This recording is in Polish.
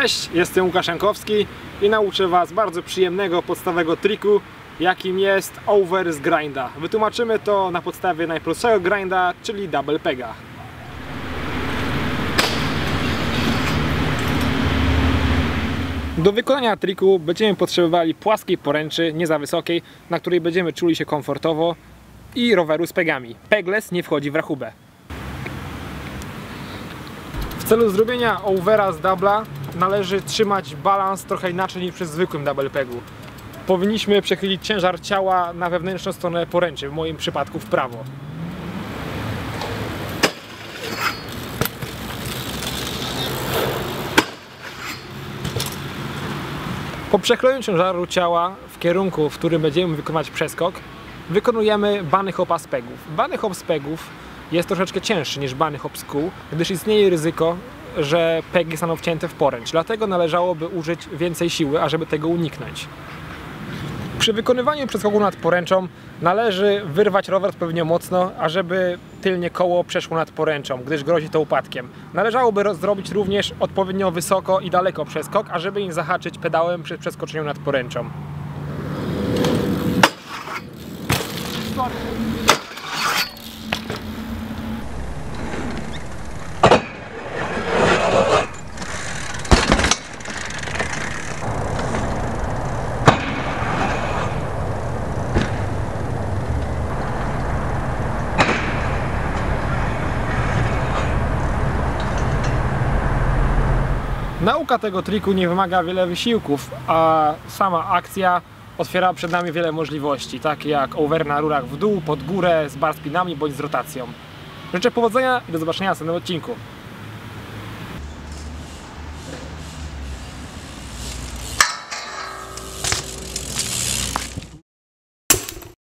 Cześć, jestem Łukasz Jankowski i nauczę Was bardzo przyjemnego, podstawowego triku, jakim jest over z grinda. Wytłumaczymy to na podstawie najprostszego grinda, czyli double pega. Do wykonania triku będziemy potrzebowali płaskiej poręczy, nie za wysokiej, na której będziemy czuli się komfortowo i roweru z pegami. Pegless nie wchodzi w rachubę. W celu zrobienia overa z dubla należy trzymać balans trochę inaczej niż przy zwykłym double pegu. Powinniśmy przechylić ciężar ciała na wewnętrzną stronę poręczy, w moim przypadku w prawo. Po przekroju ciężaru ciała w kierunku, w którym będziemy wykonywać przeskok, wykonujemy bany hopa z pegów. Bany hop z pegów jest troszeczkę cięższy niż bany hop z kół, gdyż istnieje ryzyko, że pegi zostaną wcięte w poręcz. Dlatego należałoby użyć więcej siły, ażeby tego uniknąć. Przy wykonywaniu przeskoku nad poręczą należy wyrwać rower odpowiednio mocno, ażeby tylnie koło przeszło nad poręczą, gdyż grozi to upadkiem. Należałoby zrobić również odpowiednio wysoko i daleko przeskok, ażeby nie zahaczyć pedałem przy przeskoczeniu nad poręczą. Nauka tego triku nie wymaga wiele wysiłków, a sama akcja otwiera przed nami wiele możliwości, takie jak over na rurach w dół, pod górę, z bar spinami bądź z rotacją. Życzę powodzenia i do zobaczenia w następnym odcinku.